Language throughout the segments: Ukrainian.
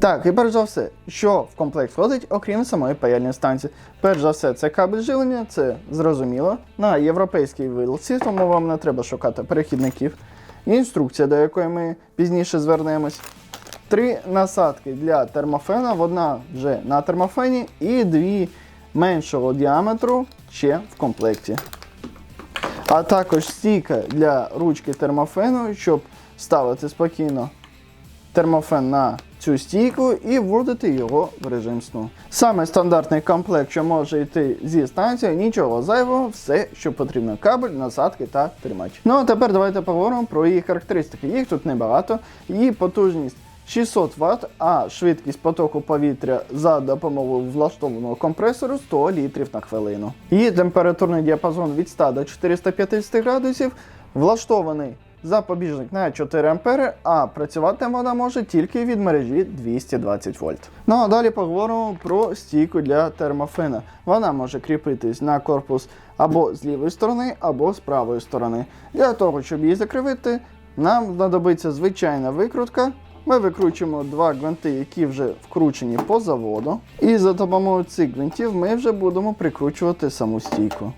Так, і перш за все, що в комплект входить, окрім самої паяльної станції. Перш за все, це кабель живлення, це зрозуміло. На європейській вилці, тому вам не треба шукати перехідників. Інструкція, до якої ми пізніше звернемось. Три насадки для термофена, одна вже на термофені і дві меншого діаметру ще в комплекті. А також стійка для ручки термофену, щоб ставити спокійно термофен на цю стійку і вводити його в режим сну. Саме стандартний комплект, що може йти зі станції, нічого зайвого, все, що потрібно: кабель, насадки та тримач. Ну а тепер давайте поговоримо про її характеристики. Їх тут небагато, її потужність. 600 Вт, а швидкість потоку повітря за допомогою влаштованого компресору 100 літрів на хвилину. Її температурний діапазон від 100 до 450 градусів влаштований запобіжник на 4 ампери, а працювати вона може тільки від мережі 220 вольт. Ну а далі поговоримо про стійку для термофена. Вона може кріпитись на корпус або з лівої сторони, або з правої сторони. Для того, щоб її закривити, нам знадобиться звичайна викрутка. Ми викручуємо два гвинти, які вже вкручені по заводу. І за допомогою цих гвинтів ми вже будемо прикручувати саму стійку.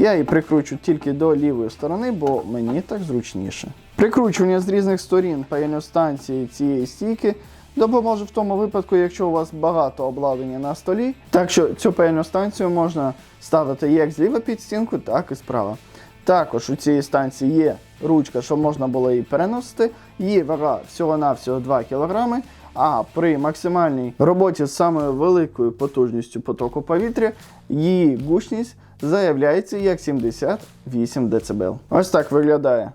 Я її прикручу тільки до лівої сторони, бо мені так зручніше. Прикручування з різних сторін станції цієї стійки допоможе в тому випадку, якщо у вас багато обладнання на столі. Так що цю паяльну станцію можна ставити як зліва під стінку, так і справа. Також у цієї станції є ручка, щоб можна було її переносити. Її вага всього-навсього 2 кг. А при максимальній роботі з самою великою потужністю потоку повітря її гучність заявляється як 78 дБ. Ось так виглядає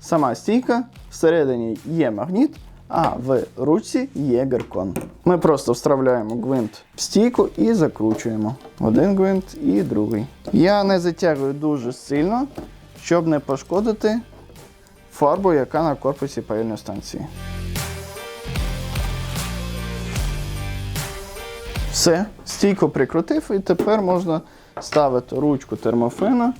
сама стійка. Всередині є магніт, а в ручці є геркон. Ми просто вставляємо гвинт в стійку і закручуємо. Один гвинт і другий. Я не затягую дуже сильно, щоб не пошкодити фарбу, яка на корпусі паяльної станції. Все, стійку прикрутив, і тепер можна ставити ручку термофена,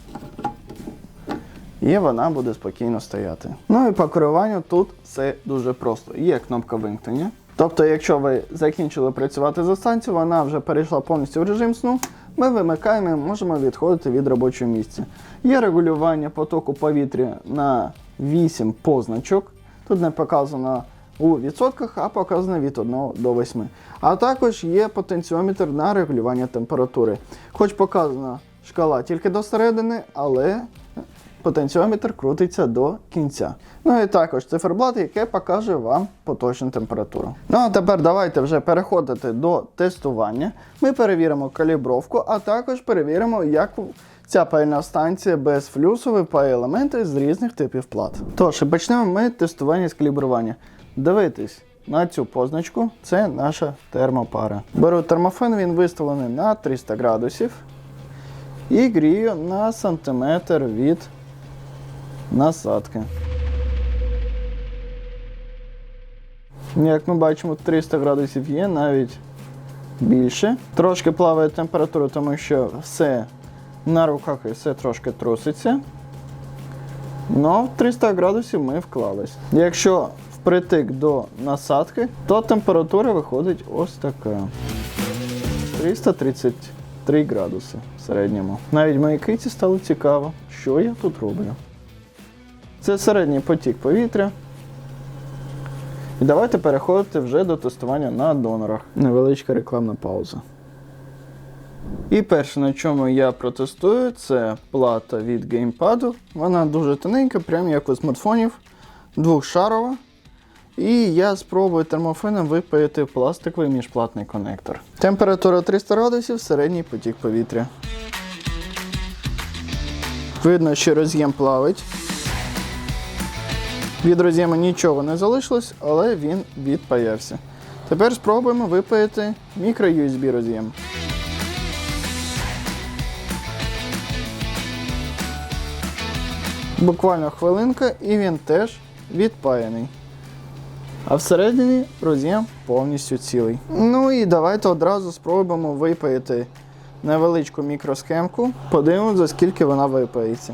і вона буде спокійно стояти. Ну і по керуванню тут все дуже просто. Є кнопка вимкнення. Тобто, якщо ви закінчили працювати за станцією, вона вже перейшла повністю в режим сну. Ми вимикаємо і можемо відходити від робочого місця. Є регулювання потоку повітря на 8 позначок. Тут не показано у відсотках, а показано від 1 до 8. А також є потенціометр на регулювання температури. Хоч показана шкала тільки до середини, але потенціометр крутиться до кінця. Ну і також циферблат, яке покаже вам поточну температуру. Ну а тепер давайте вже переходити до тестування. Ми перевіримо калібровку, а також перевіримо, як ця паяльна станція без флюсу випає елементи з різних типів плат. Тож, почнемо ми тестування з калібрування. Дивитись на цю позначку, це наша термопара. Беру термофен, він виставлений на 300 градусів. І грію на сантиметр від насадки. Як ми бачимо, 300 градусів є, навіть більше. Трошки плаває температура, тому що все на руках і все трошки труситься. Но 300 градусів ми вклались. Якщо впритик до насадки, то температура виходить ось така. 333 градуси в середньому. Навіть моїй киці стало цікаво, що я тут роблю. Це середній потік повітря. І давайте переходити вже до тестування на донорах. Невеличка рекламна пауза. І перше, на чому я протестую, це плата від геймпаду. Вона дуже тоненька, прям як у смартфонів, двохшарова. І я спробую термофеном випаяти пластиковий міжплатний конектор. Температура 300 градусів, середній потік повітря. Видно, що роз'єм плавить. Від роз'єму нічого не залишилось, але він відпаявся. Тепер спробуємо випаяти мікро-USB роз'єм. Буквально хвилинка і він теж відпаяний. А всередині роз'єм повністю цілий. Ну і давайте одразу спробуємо випаяти невеличку мікросхемку. Подивимось, за скільки вона випається.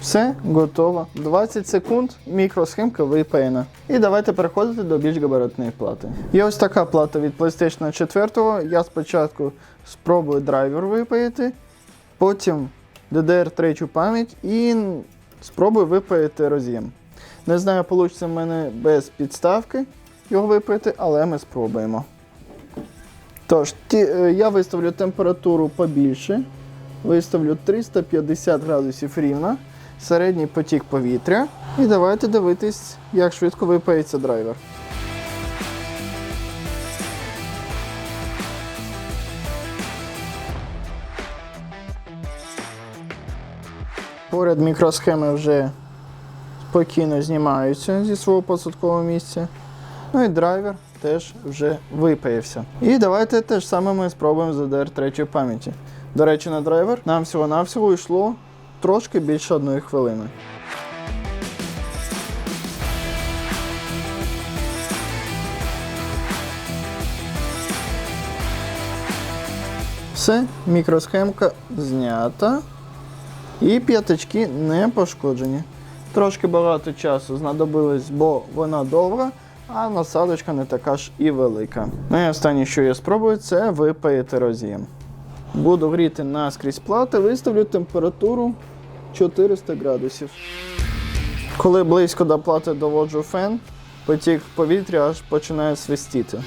Все, готово. 20 секунд, мікросхемка випаяна. І давайте переходити до більш габаритної плати. Є ось така плата від PlayStation 4. Я спочатку спробую драйвер випаяти, потім DDR3 пам'ять і спробую випаяти роз'єм. Не знаю, вийде в мене без підставки його випаяти, але ми спробуємо. Тож, ті, е, я виставлю температуру побільше. Виставлю 350 градусів рівно, середній потік повітря. І давайте дивитись, як швидко випається драйвер. Поряд мікросхеми вже спокійно знімаються зі свого посадкового місця. Ну і драйвер теж вже випаявся. І давайте те ж саме ми спробуємо з DDR3 пам'яті. До речі, на драйвер нам всього-навсього йшло трошки більше одної хвилини. Все, мікросхемка знята. І п'ятачки не пошкоджені. Трошки багато часу знадобилось, бо вона довга, а насадочка не така ж і велика. Ну і останнє, що я спробую, це випаяти роз'єм. Буду гріти наскрізь плати, виставлю температуру 400 градусів. Коли близько до плати доводжу фен, потік повітря аж починає свистіти.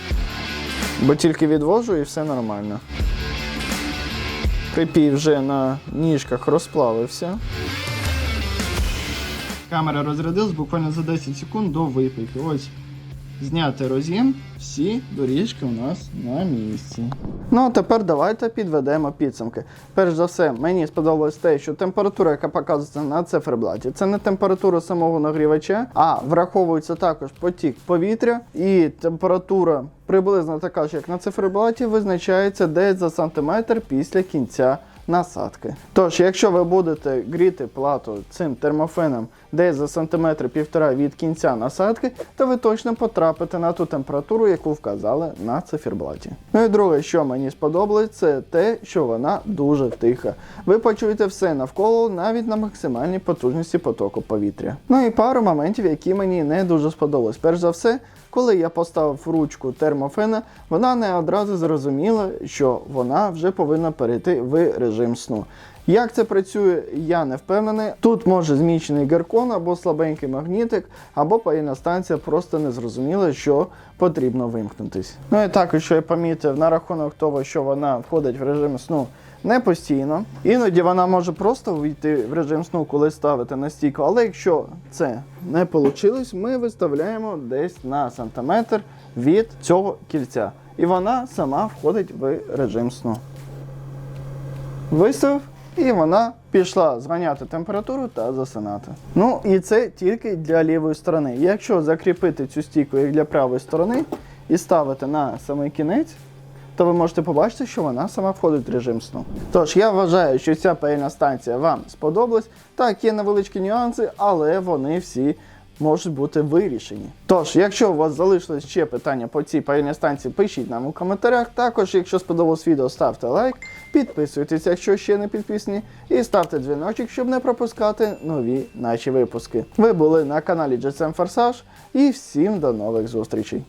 Бо тільки відвожу і все нормально. Припій вже на ніжках розплавився. Камера розрядилась буквально за 10 секунд до випийки. Ось зняти роз'єм, всі доріжки у нас на місці. Ну а тепер давайте підведемо підсумки. Перш за все, мені сподобалось те, що температура, яка показується на циферблаті, це не температура самого нагрівача, а враховується також потік повітря і температура. Приблизно така ж, як на циферблаті, визначається десь за сантиметр після кінця насадки. Тож, якщо ви будете гріти плату цим термофеном десь за сантиметр півтора від кінця насадки, то ви точно потрапите на ту температуру, яку вказали на циферблаті. Ну і друге, що мені сподобалось, це те, що вона дуже тиха. Ви почуєте все навколо, навіть на максимальній потужності потоку повітря. Ну і пару моментів, які мені не дуже сподобались. Перш за все, коли я поставив ручку термофена, вона не одразу зрозуміла, що вона вже повинна перейти в режим сну. Як це працює, я не впевнений. Тут може зміщений геркон або слабенький магнітик, або паїна станція просто не зрозуміла, що потрібно вимкнутись. Ну і також, що я помітив на рахунок того, що вона входить в режим сну не постійно. Іноді вона може просто війти в режим сну, коли ставити на стійку. Але якщо це не вийшло, ми виставляємо десь на сантиметр від цього кільця. І вона сама входить в режим сну. Виставив, і вона пішла зганяти температуру та засинати. Ну і це тільки для лівої сторони. Якщо закріпити цю стійку як для правої сторони і ставити на самий кінець, то ви можете побачити, що вона сама входить в режим сну. Тож я вважаю, що ця паяльна станція вам сподобалась. Так, є невеличкі нюанси, але вони всі можуть бути вирішені. Тож, якщо у вас залишилось ще питання по цій паяльній станції, пишіть нам у коментарях. Також, якщо сподобалось відео, ставте лайк, підписуйтесь, якщо ще не підписані, і ставте дзвіночок, щоб не пропускати нові наші випуски. Ви були на каналі GSM Forsage і всім до нових зустрічей.